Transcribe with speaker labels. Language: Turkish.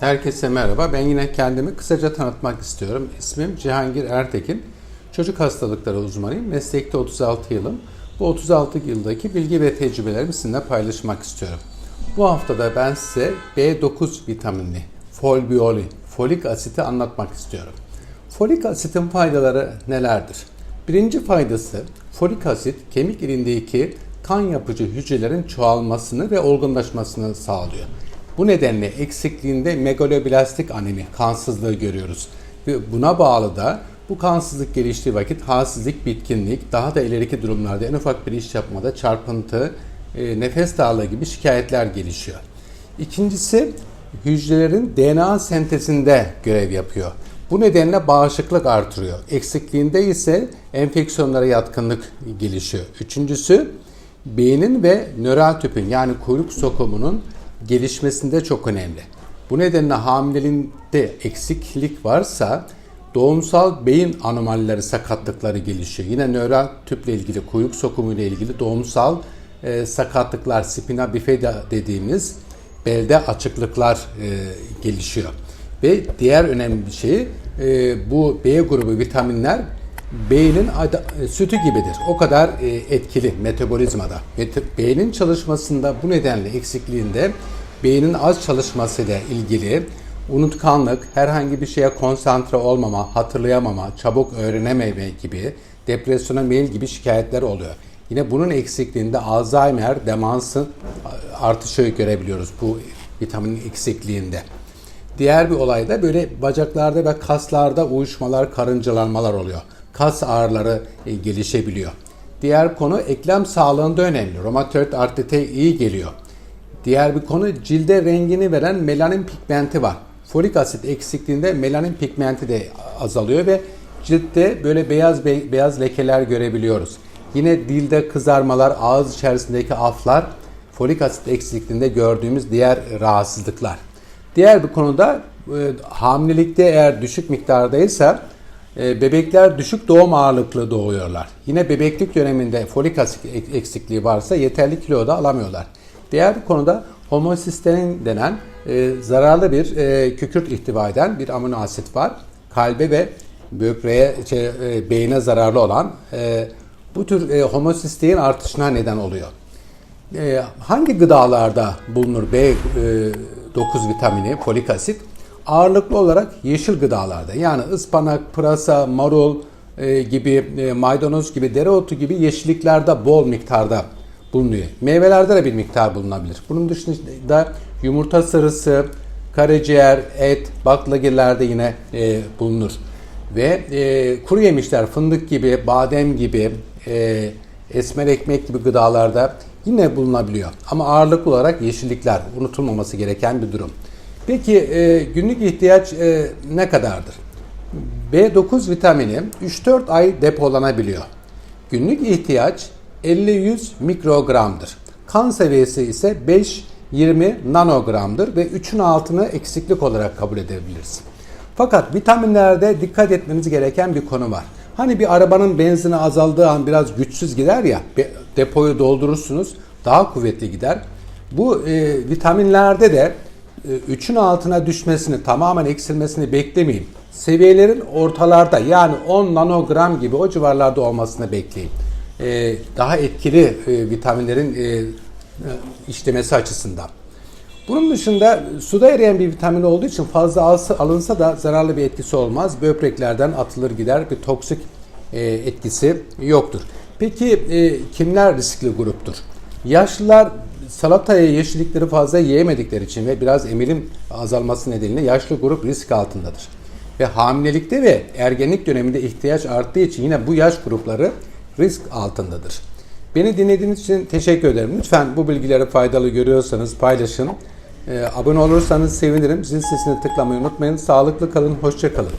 Speaker 1: Herkese merhaba. Ben yine kendimi kısaca tanıtmak istiyorum. İsmim Cihangir Ertekin. Çocuk hastalıkları uzmanıyım. Meslekte 36 yılım. Bu 36 yıldaki bilgi ve tecrübelerimi sizinle paylaşmak istiyorum. Bu haftada ben size B9 vitaminli, folbioli, folik asiti anlatmak istiyorum. Folik asitin faydaları nelerdir? Birinci faydası folik asit kemik ilindeki kan yapıcı hücrelerin çoğalmasını ve olgunlaşmasını sağlıyor. Bu nedenle eksikliğinde megaloblastik anemi, kansızlığı görüyoruz. Ve buna bağlı da bu kansızlık geliştiği vakit halsizlik, bitkinlik, daha da ileriki durumlarda en ufak bir iş yapmada çarpıntı, e, nefes darlığı gibi şikayetler gelişiyor. İkincisi hücrelerin DNA sentezinde görev yapıyor. Bu nedenle bağışıklık artırıyor. Eksikliğinde ise enfeksiyonlara yatkınlık gelişiyor. Üçüncüsü beynin ve nöral tüpün yani kuyruk sokumunun gelişmesinde çok önemli. Bu nedenle hamileliğinde eksiklik varsa doğumsal beyin anomalileri, sakatlıkları gelişiyor. Yine nöral tüple ilgili, kuyruk sokumu ile ilgili doğumsal e, sakatlıklar, spina bifida dediğimiz belde açıklıklar e, gelişiyor. Ve diğer önemli bir şey e, bu B grubu vitaminler beynin e, sütü gibidir. O kadar e, etkili metabolizmada. Meta- Beynin çalışmasında bu nedenle eksikliğinde beynin az çalışmasıyla ilgili unutkanlık, herhangi bir şeye konsantre olmama, hatırlayamama, çabuk öğrenememe gibi depresyona meyil gibi şikayetler oluyor. Yine bunun eksikliğinde Alzheimer, demansın artışı görebiliyoruz bu vitaminin eksikliğinde. Diğer bir olay da böyle bacaklarda ve kaslarda uyuşmalar, karıncalanmalar oluyor. Kas ağrıları e, gelişebiliyor. Diğer konu eklem sağlığında önemli. Romatoid artrite iyi geliyor. Diğer bir konu cilde rengini veren melanin pigmenti var. Folik asit eksikliğinde melanin pigmenti de azalıyor ve ciltte böyle beyaz be- beyaz lekeler görebiliyoruz. Yine dilde kızarmalar, ağız içerisindeki aflar folik asit eksikliğinde gördüğümüz diğer rahatsızlıklar. Diğer bir konuda e, hamilelikte eğer düşük miktardaysa bebekler düşük doğum ağırlıklı doğuyorlar. Yine bebeklik döneminde folik asit ek- eksikliği varsa yeterli kilo da alamıyorlar. Diğer bir konuda homosistein denen e, zararlı bir e, kükürt ihtiva eden bir amino asit var. Kalbe ve böbreğe, şey, e, beyine zararlı olan e, bu tür e, homosistein artışına neden oluyor. Ee, hangi gıdalarda bulunur B9 vitamini, folik asit? Ağırlıklı olarak yeşil gıdalarda yani ıspanak, pırasa, marul e, gibi, e, maydanoz gibi, dereotu gibi yeşilliklerde bol miktarda bulunuyor. Meyvelerde de bir miktar bulunabilir. Bunun dışında yumurta sarısı, karaciğer, et, baklagillerde yine e, bulunur. Ve e, kuru yemişler, fındık gibi, badem gibi, e, esmer ekmek gibi gıdalarda yine bulunabiliyor. Ama ağırlıklı olarak yeşillikler unutulmaması gereken bir durum. Peki e, günlük ihtiyaç e, ne kadardır? B9 vitamini 3-4 ay depolanabiliyor. Günlük ihtiyaç 50-100 mikrogramdır. Kan seviyesi ise 5-20 nanogramdır ve 3'ün altını eksiklik olarak kabul edebiliriz. Fakat vitaminlerde dikkat etmemiz gereken bir konu var. Hani bir arabanın benzini azaldığı an biraz güçsüz gider ya, depoyu doldurursunuz, daha kuvvetli gider. Bu e, vitaminlerde de 3'ün altına düşmesini, tamamen eksilmesini beklemeyin. Seviyelerin ortalarda yani 10 nanogram gibi o civarlarda olmasını bekleyin. E, daha etkili e, vitaminlerin e, e, işlemesi açısından. Bunun dışında suda eriyen bir vitamin olduğu için fazla alınsa da zararlı bir etkisi olmaz. Böbreklerden atılır gider bir toksik e, etkisi yoktur. Peki e, kimler riskli gruptur? Yaşlılar salataya yeşillikleri fazla yiyemedikleri için ve biraz emilim azalması nedeniyle yaşlı grup risk altındadır. Ve hamilelikte ve ergenlik döneminde ihtiyaç arttığı için yine bu yaş grupları risk altındadır. Beni dinlediğiniz için teşekkür ederim. Lütfen bu bilgileri faydalı görüyorsanız paylaşın. Ee, abone olursanız sevinirim. Zil sesini tıklamayı unutmayın. Sağlıklı kalın, hoşça kalın.